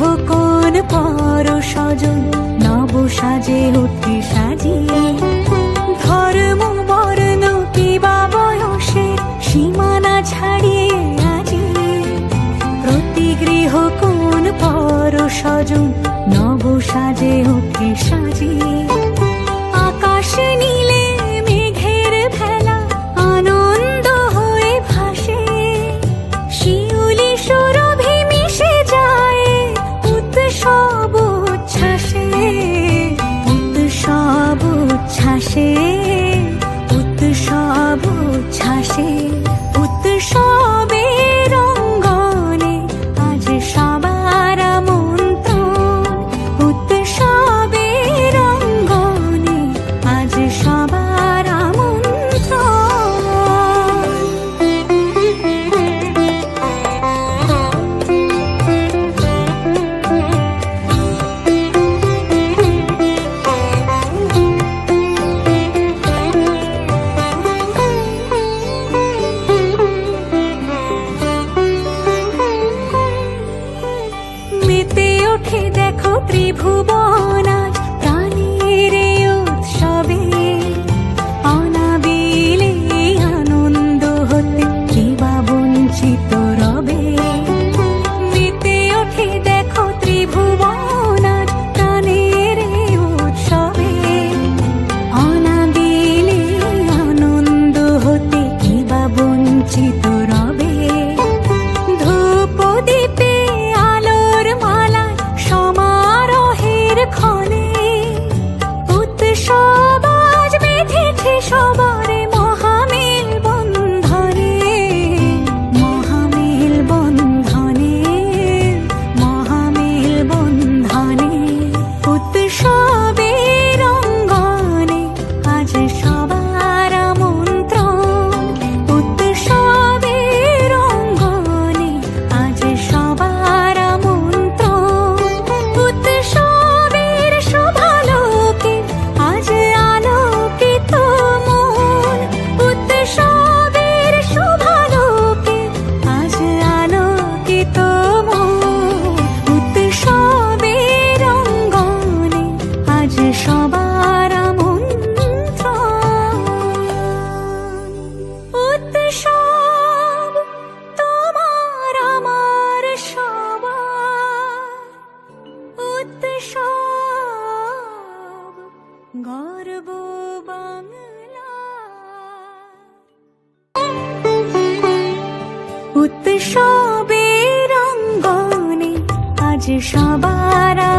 কোন পর স্বজন নব সাজে অতি সাজি ধর্ম, বর্ণ, কিবা বয়সে সীমানা ছাড়িয়ে আজি প্রতি গৃহ কোন পর স্বজন নব সাজে অতি সাজি আকাশে নীলে চোখে দেখো ত্রিভুবন আজ প্রাণীর উৎসবে। অনাবিলে আনন্দ হতে কিবা বঞ্চিত রবে। মেতে ওঠে দেখো ত্রিভুবন আজ প্রাণীর উৎসবে। অনাবিলে আনন্দ হতে কিবা বঞ্চিত উৎসবে রঙ্গনে আজ সবার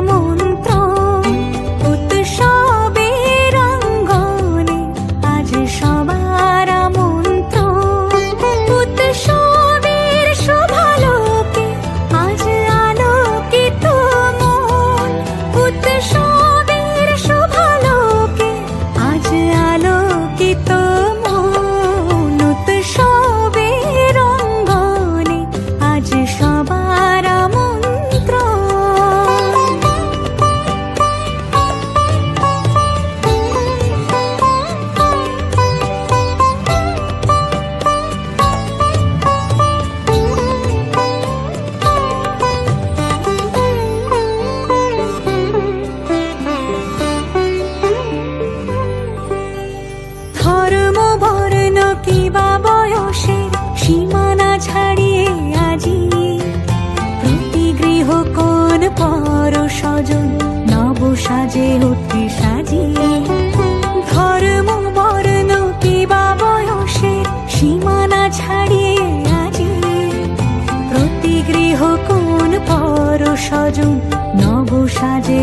ছাড়িয়ে আজি। প্রতি গৃহ কোন পর সজন নব সাজে।